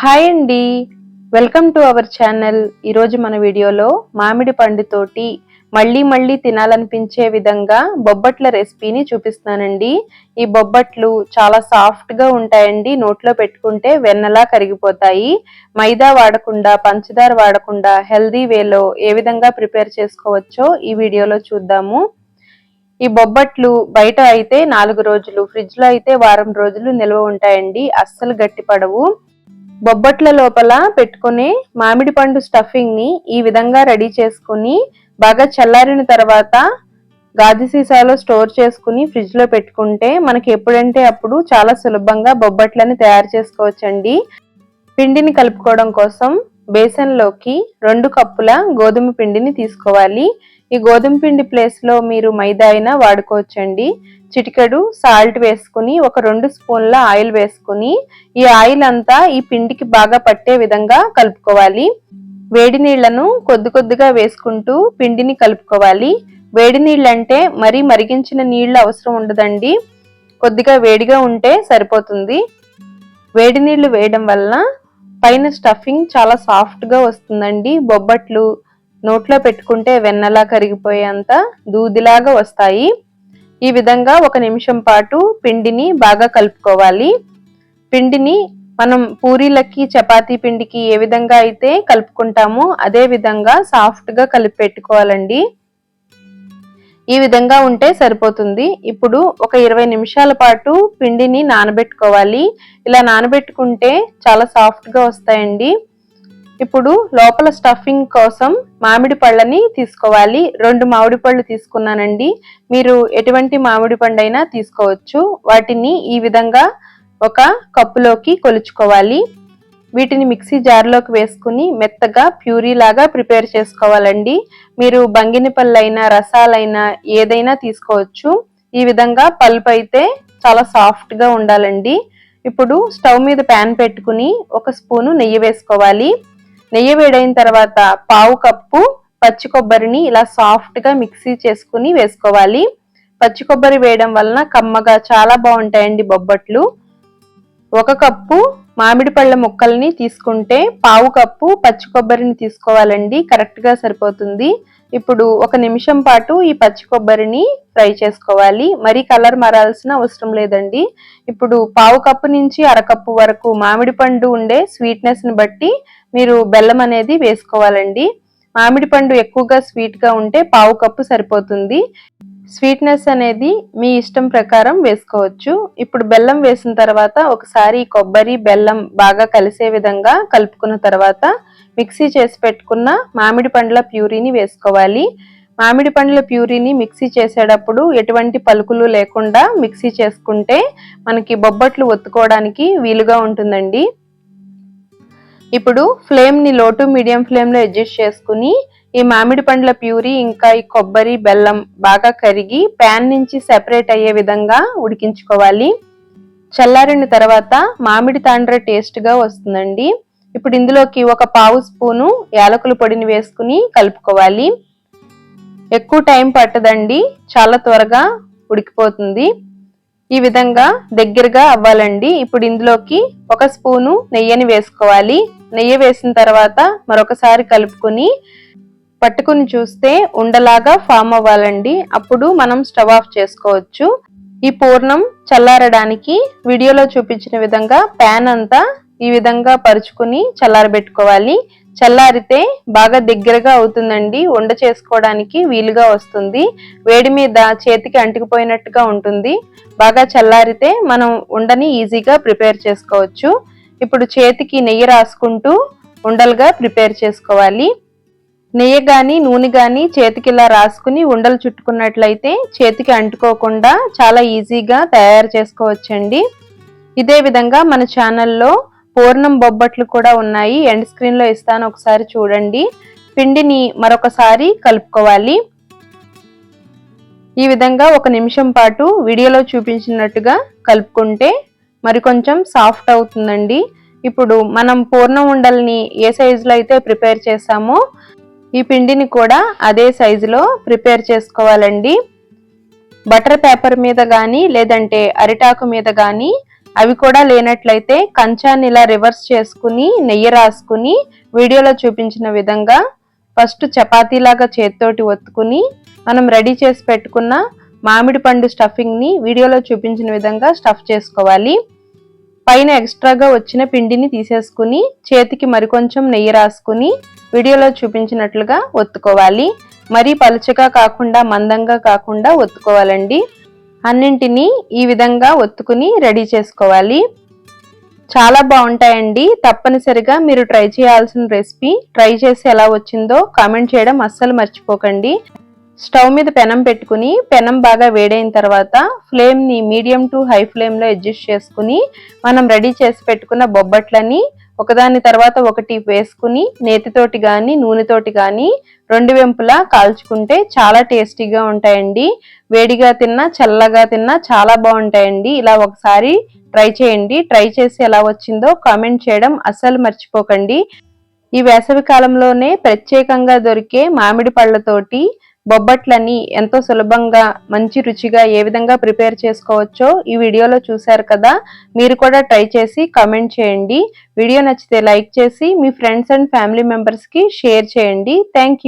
Hi అండి. Welcome to our channel. ఈరోజు మన వీడియోలో మామిడి పండుతోటి మళ్ళీ మళ్ళీ తినాలనిపించే విధంగా బొబ్బట్ల రెసిపీని చూపిస్తానండి ఈ బొబ్బట్లు చాలా సాఫ్ట్గా ఉంటాయండి. నోట్లో పెట్టుకుంటే వెన్నలా కరిగిపోతాయి. మైదా వాడకుండా పంచదార వాడకుండా హెల్దీ వేలో ఏ విధంగా ప్రిపేర్ చేసుకోవచ్చో ఈ వీడియోలో చూద్దాము. ఈ బొబ్బట్లు బయట అయితే నాలుగు రోజులు ఫ్రిడ్జ్లో అయితే వారం రోజులు నిల్వ ఉంటాయండి. అస్సలు గట్టిపడవు బొబ్బట్ల లోపల పెట్టుకునే మామిడి పండు స్టఫింగ్ని ఈ విధంగా రెడీ చేసుకుని బాగా చల్లారిన తర్వాత గాజు సీసాలో స్టోర్ చేసుకుని ఫ్రిడ్జ్లో పెట్టుకుంటే మనకి ఎప్పుడంటే అప్పుడు చాలా సులభంగా బొబ్బట్లని తయారు చేసుకోవచ్చండి. పిండిని కలుపుకోవడం కోసం బేసన్లోకి రెండు కప్పుల గోధుమ పిండిని తీసుకోవాలి. ఈ గోధుమ పిండి ప్లేస్లో మీరు మైదా అయినా వాడుకోవచ్చండి. చిటికెడు సాల్ట్ వేసుకుని ఒక రెండు స్పూన్ల ఆయిల్ వేసుకుని ఈ ఆయిల్ అంతా ఈ పిండికి బాగా పట్టే విధంగా కలుపుకోవాలి. వేడి నీళ్ళను కొద్ది కొద్దిగా వేసుకుంటూ పిండిని కలుపుకోవాలి. వేడి నీళ్ళంటే మరీ మరిగించిన నీళ్ళు అవసరం ఉండదండి. కొద్దిగా వేడిగా ఉంటే సరిపోతుంది. వేడి నీళ్ళు వేయడం వలన పైన స్టఫింగ్ చాలా సాఫ్ట్గా వస్తుందండి. బొబ్బట్లు నోట్లో పెట్టుకుంటే వెన్నలా కరిగిపోయేంత దూదిలాగా వస్తాయి. ఈ విధంగా ఒక నిమిషం పాటు పిండిని బాగా కలుపుకోవాలి. పిండిని మనం పూరీలకి చపాతీ పిండికి ఏ విధంగా అయితే కలుపుకుంటామో అదే విధంగా సాఫ్ట్గా కలిపి పెట్టుకోవాలండి ఈ విధంగా ఉంటే సరిపోతుంది. ఇప్పుడు ఒక ఇరవై నిమిషాల పాటు పిండిని నానబెట్టుకోవాలి. ఇలా నానబెట్టుకుంటే చాలా సాఫ్ట్గా వస్తాయండి. ఇప్పుడు లోపల స్టఫింగ్ కోసం మామిడి పళ్ళని తీసుకోవాలి. రెండు మామిడి పళ్ళు తీసుకున్నానండి. మీరు ఎటువంటి మామిడి పండైనా తీసుకోవచ్చు. వాటిని ఈ విధంగా ఒక కప్పులోకి కొలుచుకోవాలి. వీటిని మిక్సీ జార్లోకి వేసుకుని మెత్తగా ప్యూరీ లాగా ప్రిపేర్ చేసుకోవాలండి. మీరు బంగినిపళ్ళైనా రసాలైనా ఏదైనా తీసుకోవచ్చు. ఈ విధంగా పల్పు అయితే చాలా సాఫ్ట్గా ఉండాలండి. ఇప్పుడు స్టవ్ మీద ప్యాన్ పెట్టుకుని ఒక స్పూను నెయ్యి వేసుకోవాలి. నెయ్యి వేడైన తర్వాత పావు కప్పు పచ్చి కొబ్బరిని ఇలా సాఫ్ట్గా మిక్సీ చేసుకుని వేసుకోవాలి. పచ్చి కొబ్బరి వేయడం వలన కమ్మగా చాలా బాగుంటాయండి బొబ్బట్లు. ఒక కప్పు మామిడి పళ్ళ ముక్కల్ని తీసుకుంటే పావు కప్పు పచ్చి కొబ్బరిని తీసుకోవాలండి కరెక్ట్గా సరిపోతుంది. ఇప్పుడు ఒక నిమిషం పాటు ఈ పచ్చి కొబ్బరిని ఫ్రై చేసుకోవాలి. మరి కలర్ మారాల్సిన అవసరం లేదండి. ఇప్పుడు పావు కప్పు నుంచి అరకప్పు వరకు మామిడి పండు ఉండే స్వీట్నెస్ని బట్టి మీరు బెల్లం అనేది వేసుకోవాలండి. మామిడి పండు ఎక్కువగా స్వీట్గా ఉంటే పావు కప్పు సరిపోతుంది. స్వీట్నెస్ అనేది మీ ఇష్టం ప్రకారం వేసుకోవచ్చు. ఇప్పుడు బెల్లం వేసిన తర్వాత ఒకసారి కొబ్బరి బెల్లం బాగా కలిసే విధంగా కలుపుకున్న తర్వాత మిక్సీ చేసి పెట్టుకున్న మామిడి పండ్ల ప్యూరీని వేసుకోవాలి. మామిడి పండ్ల ప్యూరీని మిక్సీ చేసేటప్పుడు ఎటువంటి పలుకులు లేకుండా మిక్సీ చేసుకుంటే మనకి బొబ్బట్లు ఒత్తుకోవడానికి వీలుగా ఉంటుందండి. ఇప్పుడు ఫ్లేమ్ని లో టు మీడియం ఫ్లేమ్లో అడ్జస్ట్ చేసుకుని ఈ మామిడి పండ్ల ప్యూరీ ఇంకా ఈ కొబ్బరి బెల్లం బాగా కరిగి ప్యాన్ నుంచి సెపరేట్ అయ్యే విధంగా ఉడికించుకోవాలి. చల్లారిన తర్వాత మామిడి తాండ్ర టేస్ట్గా వస్తుందండి. ఇప్పుడు ఇందులోకి ఒక పావు స్పూను యాలకుల పొడిని వేసుకుని కలుపుకోవాలి. ఎక్కువ టైం పట్టదండి చాలా త్వరగా ఉడికిపోతుంది. ఈ విధంగా దగ్గరగా అవ్వాలండి. ఇప్పుడు ఇందులోకి ఒక స్పూను నెయ్యిని వేసుకోవాలి. నెయ్యి వేసిన తర్వాత మరొకసారి కలుపుకొని పట్టుకుని చూస్తే ఉండలాగా ఫామ్ అవ్వాలండి. అప్పుడు మనం స్టవ్ ఆఫ్ చేసుకోవచ్చు. ఈ పూర్ణం చల్లారడానికి వీడియోలో చూపించిన విధంగా ప్యాన్ అంతా ఈ విధంగా పరుచుకుని చల్లారబెట్టుకోవాలి. చల్లారితే బాగా దగ్గరగా అవుతుందండి. వండ చేసుకోవడానికి వీలుగా వస్తుంది. వేడి మీద చేతికి అంటుకుపోయినట్టుగా ఉంటుంది. బాగా చల్లారితే మనం ఉండని ఈజీగా ప్రిపేర్ చేసుకోవచ్చు. ఇప్పుడు చేతికి నెయ్యి రాసుకుంటూ ఉండలుగా ప్రిపేర్ చేసుకోవాలి. నెయ్యి కానీ నూనె కానీ చేతికి ఇలా రాసుకుని ఉండలు చుట్టుకున్నట్లయితే చేతికి అంటుకోకుండా చాలా ఈజీగా తయారు చేసుకోవచ్చండి. ఇదే విధంగా మన ఛానల్లో పూర్ణం బొబ్బట్లు కూడా ఉన్నాయి. ఎండ్ స్క్రీన్లో ఇస్తాను ఒకసారి చూడండి. పిండిని మరొకసారి కలుపుకోవాలి. ఈ విధంగా ఒక నిమిషం పాటు వీడియోలో చూపించినట్టుగా కలుపుకుంటే మరి కొంచెం సాఫ్ట్ అవుతుందండి. ఇప్పుడు మనం పూర్ణం ఉండల్ని ఏ సైజులో అయితే ప్రిపేర్ చేసామో ఈ పిండిని కూడా అదే సైజులో ప్రిపేర్ చేసుకోవాలండి. బటర్ పేపర్ మీద కానీ లేదంటే అరిటాకు మీద కానీ అవి కూడా లేనట్లయితే కంచాన్ని ఇలా రివర్స్ చేసుకుని నెయ్యి రాసుకుని వీడియోలో చూపించిన విధంగా ఫస్ట్ చపాతీలాగా చేత్తోటి ఒత్తుకుని మనం రెడీ చేసి పెట్టుకున్న మామిడి పండు స్టఫింగ్ని వీడియోలో చూపించిన విధంగా స్టఫ్ చేసుకోవాలి. పైన ఎక్స్ట్రాగా వచ్చిన పిండిని తీసేసుకుని చేతికి మరికొంచెం నెయ్యి రాసుకుని వీడియోలో చూపించినట్లుగా ఒత్తుకోవాలి. మరీ పలుచగా కాకుండా మందంగా కాకుండా ఒత్తుకోవాలండి. అన్నింటినీ ఈ విధంగా ఒత్తుకుని రెడీ చేసుకోవాలి. చాలా బాగుంటాయండి. తప్పనిసరిగా మీరు ట్రై చేయాల్సిన రెసిపీ ట్రై చేసి ఎలా వచ్చిందో కామెంట్ చేయడం అస్సలు మర్చిపోకండి. స్టవ్ మీద పెనం పెట్టుకుని పెనం బాగా వేడైన తర్వాత ఫ్లేమ్ని మీడియం టు హై ఫ్లేమ్లో అడ్జస్ట్ చేసుకుని మనం రెడీ చేసి పెట్టుకున్న బొబ్బట్లని ఒకదాని తర్వాత ఒకటి వేసుకుని నేతితోటి కానీ నూనెతోటి కానీ రెండు వెంపులా కాల్చుకుంటే చాలా టేస్టీగా ఉంటాయండి. వేడిగా తిన్నా చల్లగా తిన్నా చాలా బాగుంటాయండి. ఇలా ఒకసారి ట్రై చేయండి. ట్రై చేసి ఎలా వచ్చిందో కామెంట్ చేయడం అస్సలు మర్చిపోకండి. ఈ వేసవి కాలంలోనే ప్రత్యేకంగా దొరికే మామిడి పళ్ళతోటి బొబ్బట్లని ఎంతో సులభంగా మంచి రుచిగా ఏ విధంగా ప్రిపేర్ చేసుకోవచ్చో ఈ వీడియోలో చూశారు కదా. మీరు కూడా ట్రై చేసి కమెంట్ చేయండి. వీడియో నచ్చితే లైక్ చేసి మీ ఫ్రెండ్స్ అండ్ ఫ్యామిలీ మెంబర్స్కి షేర్ చేయండి. థ్యాంక్